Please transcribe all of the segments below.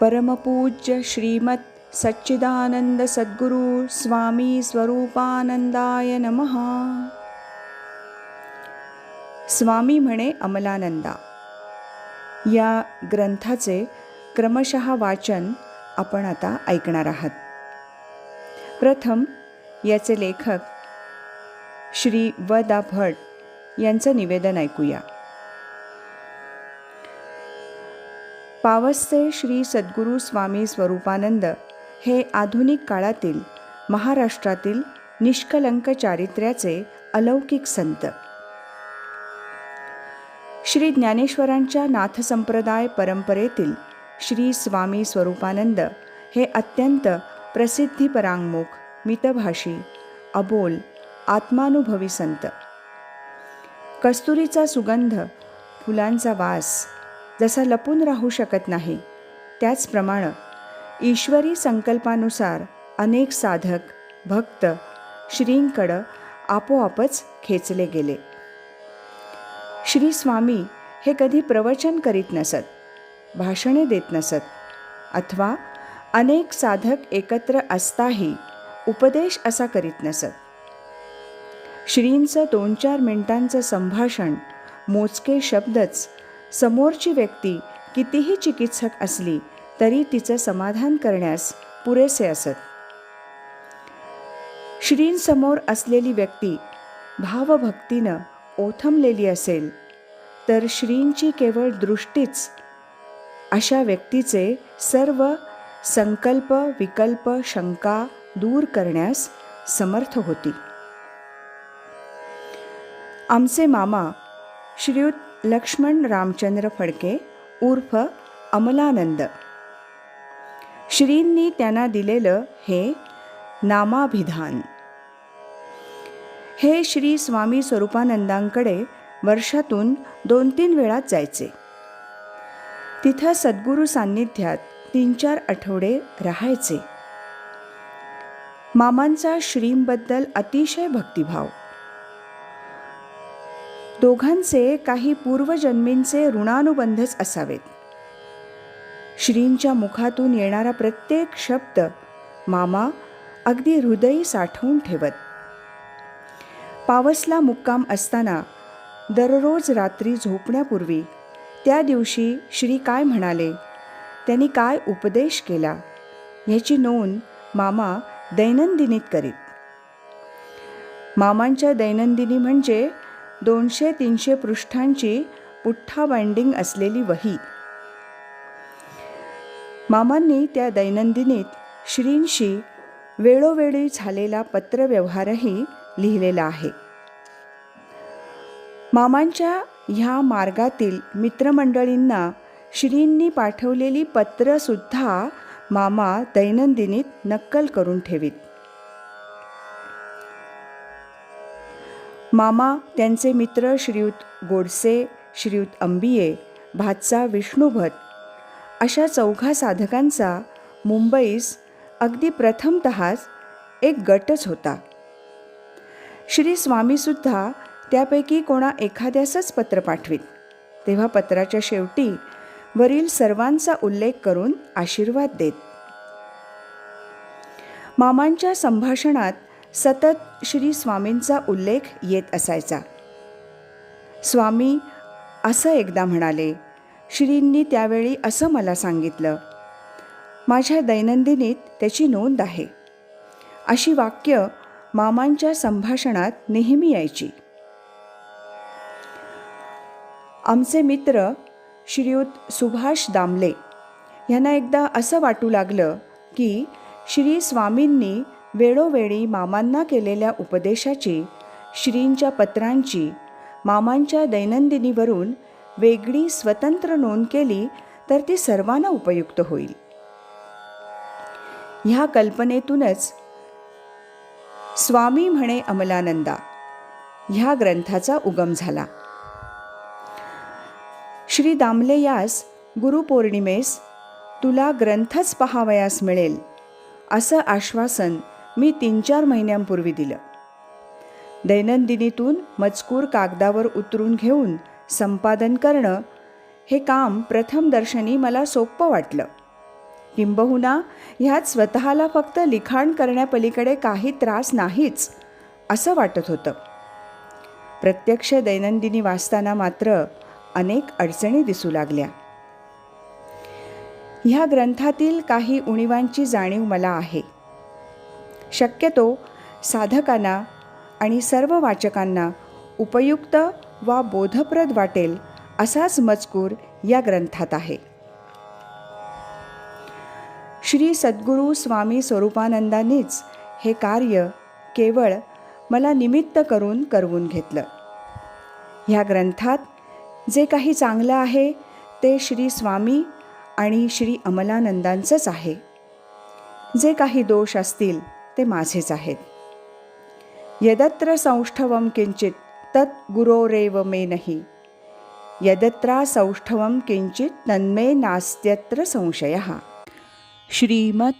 परमपूज्य श्रीमत् सच्चिदानंद सद्गुरू स्वामी स्वरूपानंदाय नमः. स्वामी म्हणे अमलानंदा या ग्रंथाचे क्रमशः वाचन आपण आता ऐकणार आहात. प्रथम याचे लेखक श्री व दा भट यांचं निवेदन ऐकूया. पावसचे श्री सद्गुरू स्वामी स्वरूपानंद हे आधुनिक काळातील महाराष्ट्रातील निष्कलंक चारित्र्याचे अलौकिक संत. श्री ज्ञानेश्वरांच्या नाथसंप्रदाय परंपरेतील श्री स्वामी स्वरूपानंद हे अत्यंत प्रसिद्धीपरांगमुख मितभाषी अबोल आत्मानुभवी संत. कस्तुरीचा सुगंध फुलांचा वास जसा लपून राहू शकत नाही. त्याचप्रमाणे ईश्वरी संकल्पानुसार अनेक साधक भक्त श्रींकडं आपोआपच खेचले गेले. श्री स्वामी हे कधी प्रवचन करीत नसत भाषणे देत नसत अथवा अनेक साधक एकत्र असताही उपदेश असा करीत नसत. श्रींचं दोन चार मिनिटांचं संभाषण मोजके शब्दच समोरची व्यक्ती कितीही चिकित्सक असली तरी तिचं समाधान करण्यास पुरेसे असत. श्रींसमोर असलेली व्यक्ती भावभक्तीनं ओथमलेली असेल तर श्रींची केवळ दृष्टीच अशा व्यक्तीचे सर्व संकल्प विकल्प शंका दूर करण्यास समर्थ होती. आमचे मामा श्रीयुत लक्ष्मण रामचंद्र फडके उर्फ अमलानंद. श्रींनी त्यांना दिलेलं हे नामाभिधान. हे श्री स्वामी स्वरूपानंदांकडे वर्षातून दोन तीन वेळात जायचे. तिथं सद्गुरू सान्निध्यात तीन चार आठवडे राहायचे. मामांचा श्रींबद्दल अतिशय भक्तिभाव. दोघांचे काही पूर्वजन्मींचे ऋणानुबंधच असावेत. श्रींच्या मुखातून येणारा प्रत्येक शब्द मामा अगदी हृदयी साठवून ठेवत. पावसला मुक्काम असताना दररोज रात्री झोपण्यापूर्वी त्या दिवशी श्री काय म्हणाले? त्यांनी काय उपदेश केला? याची नोंद मामा दैनंदिनीत करीत. मामांच्या दैनंदिनी म्हणजे दोनशे तीनशे पृष्ठांची पुठ्ठा बाइंडिंग असलेली वही. मामांनी त्या दैनंदिनीत श्रींशी वेळोवेळी झालेला पत्रव्यवहारही लिहिलेला आहे. मामांच्या ह्या मार्गातील मित्रमंडळींना श्रींनी पाठवलेली पत्रसुद्धा मामा दैनंदिनीत नक्कल करून ठेवीत. मामा त्यांचे मित्र श्रीयुत गोडसे श्रीयुत अंबिये भातसा विष्णुभट अशा चौघा साधकांचा मुंबईस अगदी प्रथमतःच एक गटच होता. श्री स्वामीसुद्धा त्यापैकी कोणा एखाद्यासच पत्र पाठवीत. तेव्हा पत्राच्या शेवटी वरील सर्वांचा उल्लेख करून आशीर्वाद देत. मामांच्या संभाषणात सतत श्री स्वामींचा उल्लेख येत असायचा. स्वामी असं एकदा म्हणाले श्रींनी त्यावेळी असं मला सांगितलं माझ्या दैनंदिनीत त्याची नोंद आहे. अशी वाक्य मामांच्या संभाषणात नेहमी यायची. आमचे मित्र श्रीयुत सुभाष दामले यांना एकदा असं वाटू लागलं की श्री स्वामींनी वेळोवेळी मामांना केलेल्या उपदेशाची श्रींच्या पत्रांची मामांच्या दैनंदिनीवरून वेगळी स्वतंत्र नोंद केली तर ती सर्वांना उपयुक्त होईल. ह्या कल्पनेतूनच स्वामी म्हणे अमलानंदा ह्या ग्रंथाचा उगम झाला. श्री दामले यास गुरुपौर्णिमेस तुला ग्रंथच पहावयास मिळेल असं आश्वासन मी तीन चार महिन्यांपूर्वी दिलं. दैनंदिनीतून मजकूर कागदावर उतरून घेऊन संपादन करणं हे काम प्रथम दर्शनी मला सोपं वाटलं. किंबहुना ह्यात स्वतःला फक्त लिखाण करण्यापलीकडे काही त्रास नाहीच असं वाटत होतं. प्रत्यक्ष दैनंदिनी वाचताना मात्र अनेक अडचणी दिसू लागल्या. ह्या ग्रंथातील काही उणीवांची जाणीव मला आहे. शक्यतो साधकांना आणि सर्व वाचकांना उपयुक्त वा बोधप्रद वाटेल असाच मजकूर या ग्रंथात आहे. श्री सद्गुरू स्वामी स्वरूपानंदांनीच हे कार्य केवळ मला निमित्त करून करवून घेतलं. ह्या ग्रंथात जे काही चांगलं आहे ते श्री स्वामी आणि श्री अमलानंदांचंच आहे. जे काही दोष असतील ते माझेच आहेत. यदत्र सौष्ठवम किंचित तत् गुरोरेव मे नाही. यदत्रा सौष्ठवम किंचित तन्मे नास्त्यत्र संशय. श्रीमत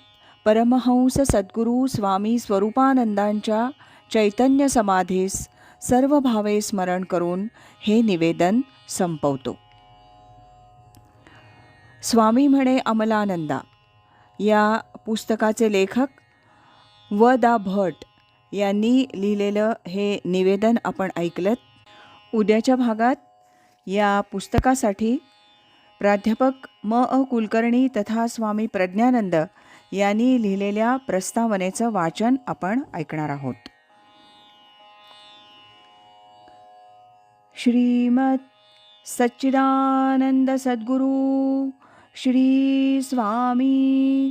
परमहंस सद्गुरू स्वामी स्वरूपानंदांच्या चैतन्य समाधीस सर्व भावे स्मरण करून हे निवेदन संपवतो. स्वामी म्हणे अमलानंदा या पुस्तकाचे लेखक व दा भट यांनी लिहिलेलं हे निवेदन आपण ऐकलं उद्याच्या भागात या पुस्तकासाठी प्राध्यापक म अ कुलकर्णी तथा स्वामी प्रज्ञानंद यांनी लिहिलेल्या प्रस्तावनेचं वाचन आपण ऐकणार आहोत. श्रीमत सच्चिदानंद सद्गुरू श्री स्वामी